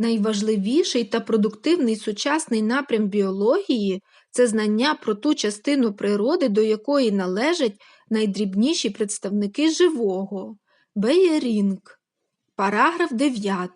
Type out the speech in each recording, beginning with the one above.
Найважливіший та продуктивний сучасний напрям біології це знання про ту частину природи, до якої належать найдрібніші представники живого. Беєрінг. Параграф 9.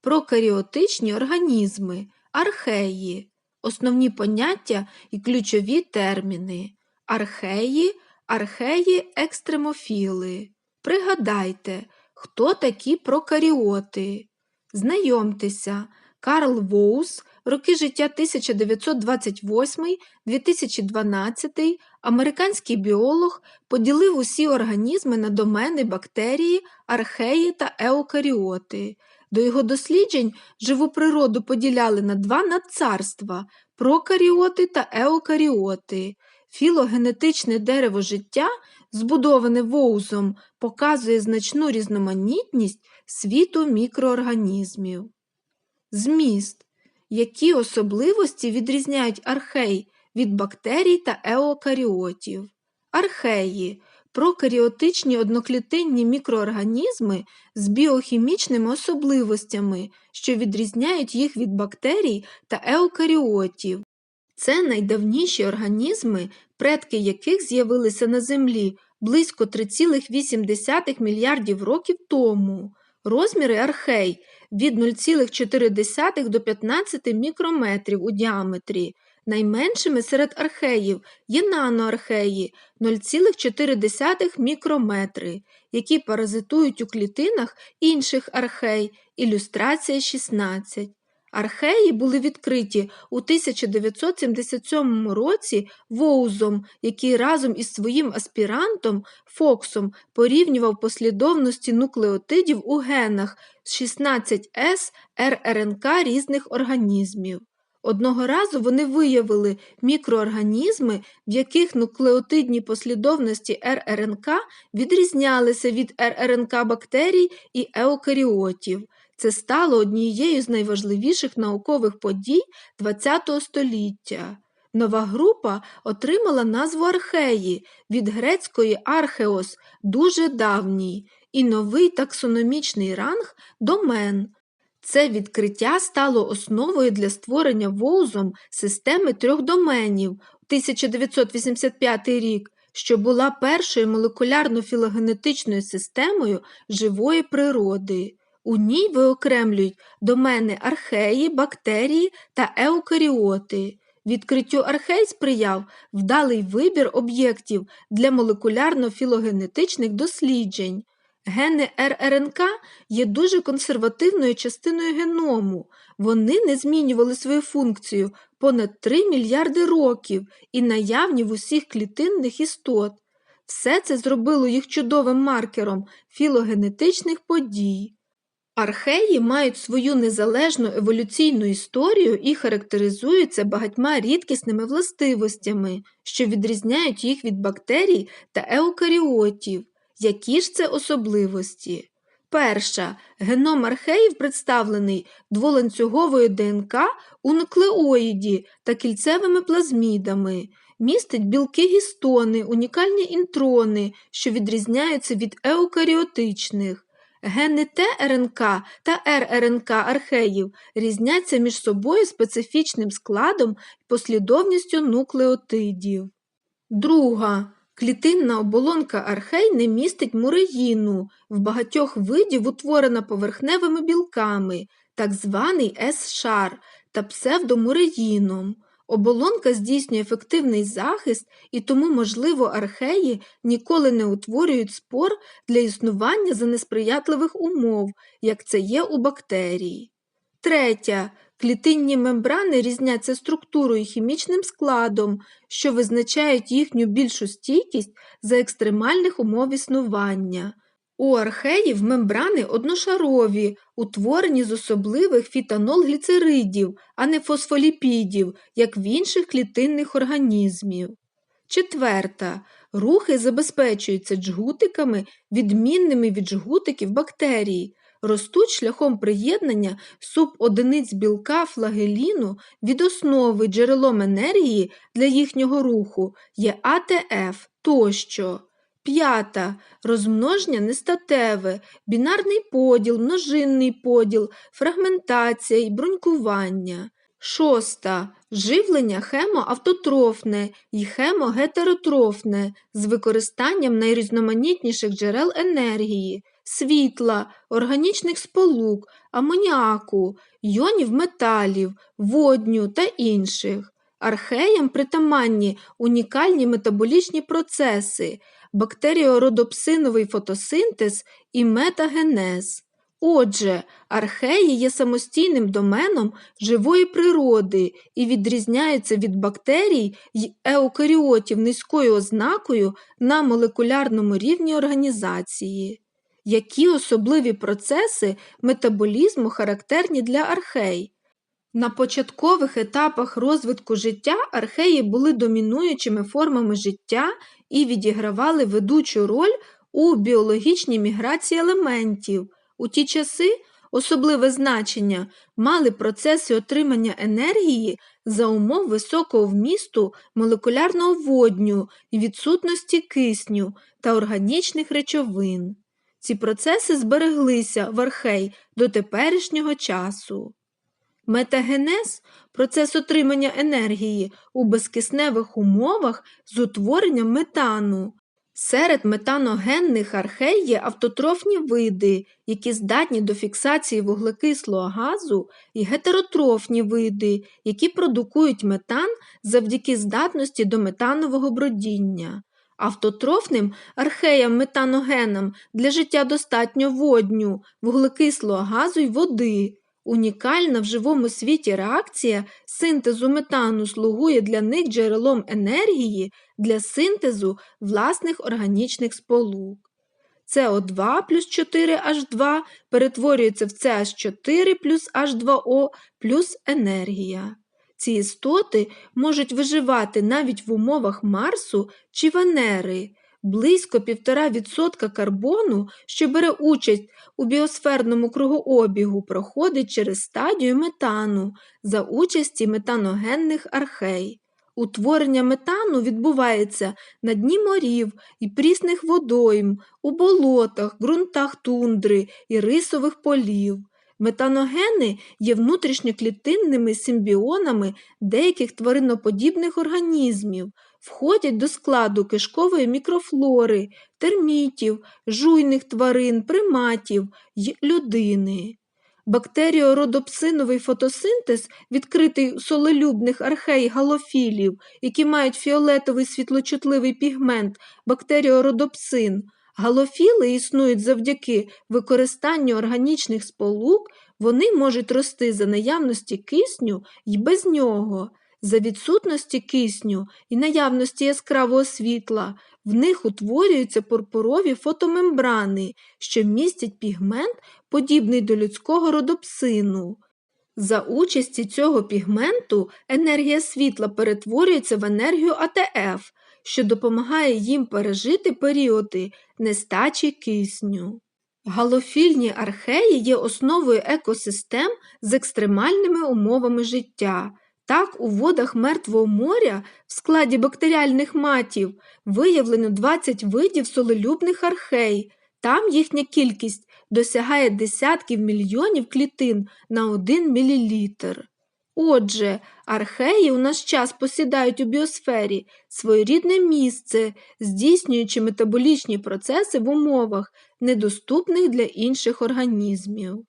Прокаріотичні організми. Археї. Основні поняття і ключові терміни. Археї, археї екстремофіли. Пригадайте, хто такі прокаріоти. Знайомтеся, Карл Воус, роки життя 1928-2012, американський біолог, поділив усі організми на домени бактерії, археї та еукаріоти. До його досліджень живу природу поділяли на два надцарства – прокаріоти та еукаріоти. Філогенетичне дерево життя, збудоване Воузом, показує значну різноманітність світу мікроорганізмів. Зміст. Які особливості відрізняють архей від бактерій та еукаріотів? Археї прокаріотичні одноклітинні мікроорганізми з біохімічними особливостями, що відрізняють їх від бактерій та еукаріотів. Це найдавніші організми, предки яких з'явилися на Землі близько 3,8 мільярдів років тому. Розміри архей від 0,4 до 15 мікрометрів у діаметрі. Найменшими серед археїв є наноархеї 0,4 мікрометри, які паразитують у клітинах інших архей, ілюстрація 16. Археї були відкриті у 1977 році Воузом, який разом із своїм аспірантом Фоксом порівнював послідовності нуклеотидів у генах з 16С РРНК різних організмів. Одного разу вони виявили мікроорганізми, в яких нуклеотидні послідовності РРНК відрізнялися від РРНК бактерій і еукаріотів. Це стало однією з найважливіших наукових подій ХХ століття. Нова група отримала назву археї від грецької археос дуже давній, і новий таксономічний ранг домен. Це відкриття стало основою для створення Воузом системи трьох доменів 1985 рік, що була першою молекулярно-філогенетичною системою живої природи. У ній виокремлюють домени археї, бактерії та еукаріоти. Відкриттю архей сприяв вдалий вибір об'єктів для молекулярно-філогенетичних досліджень. Гени РРНК є дуже консервативною частиною геному. Вони не змінювали свою функцію понад 3 мільярди років і наявні в усіх клітинних істот. Все це зробило їх чудовим маркером філогенетичних подій. Археї мають свою незалежну еволюційну історію і характеризуються багатьма рідкісними властивостями, що відрізняють їх від бактерій та еукаріотів. Які ж це особливості? Перша. Геном археїв представлений дволанцюговою ДНК у нуклеоїді та кільцевими плазмідами, містить білки гістони, унікальні інтрони, що відрізняються від еукаріотичних. Гени ТРНК та РРНК археїв різняться між собою специфічним складом і послідовністю нуклеотидів. Друга. Клітинна оболонка архей не містить муреїну, в багатьох видів утворена поверхневими білками, так званий С-шар та псевдомуреїном. Оболонка здійснює ефективний захист і тому, можливо, археї ніколи не утворюють спор для існування за несприятливих умов, як це є у бактерії. Третя. Клітинні мембрани різняться структурою і хімічним складом, що визначають їхню більшу стійкість за екстремальних умов існування. У археїв мембрани одношарові, утворені з особливих фітанолгліцеридів, а не фосфоліпідів, як в інших клітинних організмів. Четверта. Рухи забезпечуються джгутиками, відмінними від джгутиків бактерій, ростуть шляхом приєднання субодиниць білка флагеліну від основи джерелом енергії для їхнього руху є АТФ тощо. П'ята. Розмноження нестатеве, бінарний поділ, множинний поділ, фрагментація і брунькування. Шоста. Живлення хемоавтотрофне і хемогетеротрофне з використанням найрізноманітніших джерел енергії, світла, органічних сполук, амоніаку, йонів металів, водню та інших. Археям притаманні унікальні метаболічні процеси, бактеріородопсиновий фотосинтез і метагенез. Отже, археї є самостійним доменом живої природи і відрізняються від бактерій й еукаріотів низькою ознакою на молекулярному рівні організації. Які особливі процеси метаболізму характерні для архей? На початкових етапах розвитку життя археї були домінуючими формами життя і відігравали ведучу роль у біологічній міграції елементів. У ті часи особливе значення мали процеси отримання енергії за умов високого вмісту молекулярного водню і відсутності кисню та органічних речовин. Ці процеси збереглися в архей до теперішнього часу. Метагенез процес отримання енергії у безкисневих умовах з утворенням метану. Серед метаногенних архей є автотрофні види, які здатні до фіксації вуглекислого газу, і гетеротрофні види, які продукують метан завдяки здатності до метанового бродіння. Автотрофним археям метаногенам для життя достатньо водню, вуглекислого газу й води. Унікальна в живому світі реакція синтезу метану слугує для них джерелом енергії для синтезу власних органічних сполук. СО2 плюс 4H2 перетворюється в CH4 плюс H2O плюс енергія. Ці істоти можуть виживати навіть в умовах Марсу чи Венери. Близько 1,5% карбону, що бере участь у біосферному кругообігу, проходить через стадію метану за участі метаногенних архей. Утворення метану відбувається на дні морів і прісних водойм, у болотах, ґрунтах тундри і рисових полів. Метаногени є внутрішньоклітинними симбіонами деяких твариноподібних організмів, входять до складу кишкової мікрофлори, термітів, жуйних тварин, приматів й людини. Бактеріородопсиновий фотосинтез, відкритий у солелюбних архей галофілів, які мають фіолетовий світлочутливий пігмент, бактеріородопсин, галофіли існують завдяки використанню органічних сполук, вони можуть рости за наявності кисню й без нього. За відсутності кисню і наявності яскравого світла в них утворюються пурпурові фотомембрани, що містять пігмент, подібний до людського родопсину. За участі цього пігменту енергія світла перетворюється в енергію АТФ, що допомагає їм пережити періоди нестачі кисню. Галофільні археї є основою екосистем з екстремальними умовами життя. Так, у водах Мертвого моря в складі бактеріальних матів виявлено 20 видів солелюбних архей. Там їхня кількість досягає десятків мільйонів клітин на 1 мл. Отже, археї у наш час посідають у біосфері своєрідне місце, здійснюючи метаболічні процеси в умовах, недоступних для інших організмів.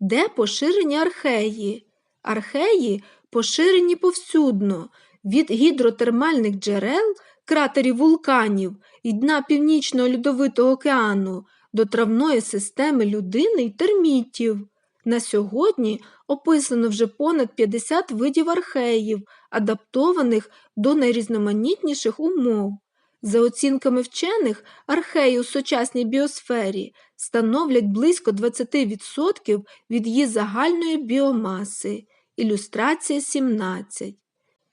Де поширені археї? Археї поширені повсюдно, від гідротермальних джерел, кратерів вулканів і дна Північного Льодовитого океану до травної системи людини й термітів. На сьогодні описано вже понад 50 видів археїв, адаптованих до найрізноманітніших умов. За оцінками вчених, археї у сучасній біосфері становлять близько 20% від її загальної біомаси. Ілюстрація 17.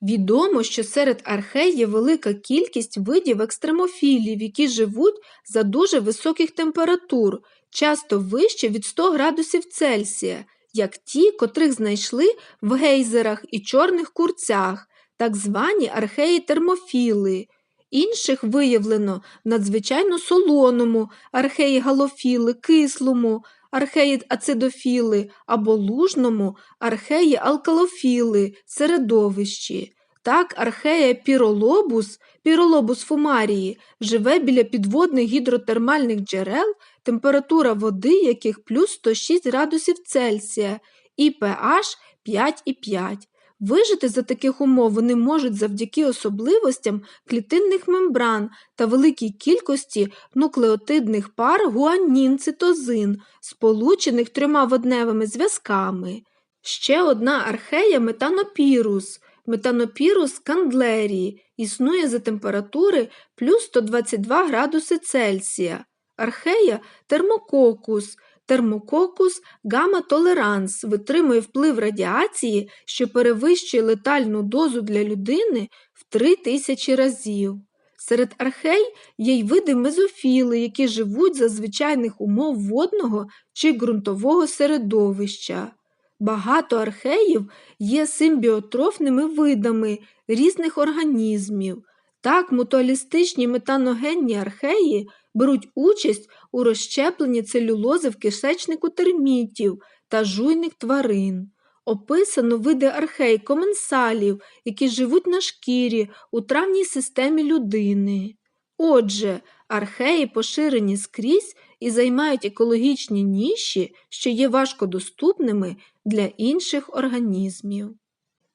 Відомо, що серед архей є велика кількість видів екстремофілів, які живуть за дуже високих температур, часто вище від 100 градусів Цельсія, як ті, котрих знайшли в гейзерах і чорних курцях, так звані археї термофіли. Інших виявлено в надзвичайно солоному, археї галофіли, кислому, археї ацидофіли або лужному, археї алкалофіли, середовищі. Так, архея піролобус, піролобус фумарії, живе біля підводних гідротермальних джерел, температура води яких плюс 106 градусів Цельсія і pH 5,5. Вижити за таких умов вони можуть завдяки особливостям клітинних мембран та великій кількості нуклеотидних пар гуанін-цитозин, сполучених трьома водневими зв'язками. Ще одна архея метанопірус. Метанопірус кандлерії існує за температури плюс 122 градуси Цельсія. Архея термококус. Термококус гамма-толеранс витримує вплив радіації, що перевищує летальну дозу для людини в 3000 разів. Серед архей є й види мезофіли, які живуть за звичайних умов водного чи ґрунтового середовища. Багато археїв є симбіотрофними видами різних організмів. Так, мутуалістичні метаногенні археї беруть участь у розщепленні целюлози в кишечнику термітів та жуйних тварин. Описано види архей коменсалів, які живуть на шкірі у травній системі людини. Отже, археї поширені скрізь і займають екологічні ніші, що є важкодоступними для інших організмів.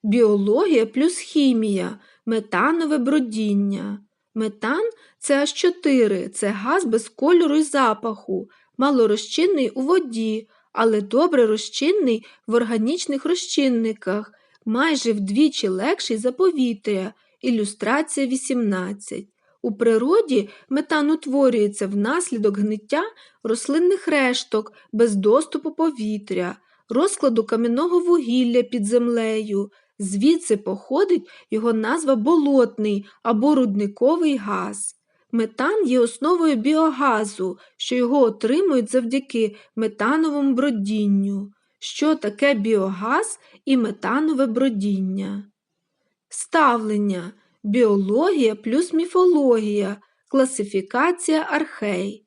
Біологія плюс хімія, метанове бродіння. Метан це H4, це газ без кольору і запаху, малорозчинний у воді, але добре розчинний в органічних розчинниках, майже вдвічі легший за повітря. Ілюстрація 18. У природі метан утворюється внаслідок гниття рослинних решток без доступу повітря, розкладу кам'яного вугілля під землею. Звідси походить його назва болотний або рудниковий газ. Метан є основою біогазу, що його отримують завдяки метановому бродінню. Що таке біогаз і метанове бродіння? Ставлення біологія плюс міфологія, класифікація архей.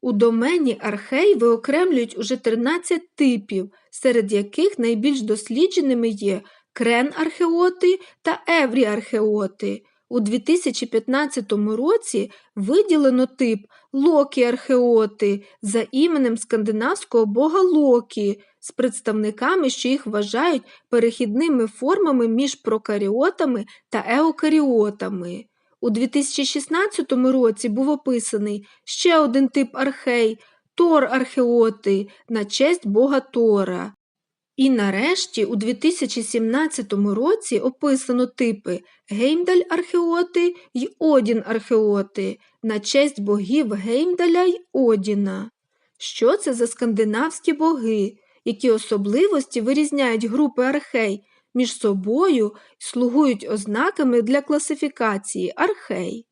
У домені архей виокремлюють уже 13 типів, серед яких найбільш дослідженими є крен-археоти та еврі-археоти. У 2015 році виділено тип Локі-археоти за іменем скандинавського бога Локі з представниками, що їх вважають перехідними формами між прокаріотами та еукаріотами. У 2016 році був описаний ще один тип архей Тор-археоти на честь бога Тора. І нарешті у 2017 році описано типи Геймдаль-археоти й Одін-археоти на честь богів Геймдаля й Одіна. Що це за скандинавські боги, які особливості вирізняють групи архей між собою і слугують ознаками для класифікації архей?